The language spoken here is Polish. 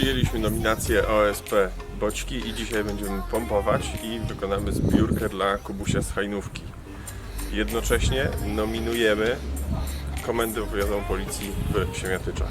Przyjęliśmy nominację OSP Boćki i dzisiaj będziemy pompować i wykonamy zbiórkę dla Kubusia z Hajnówki. Jednocześnie nominujemy Komendę Wywiadową Policji w Siemiatyczach.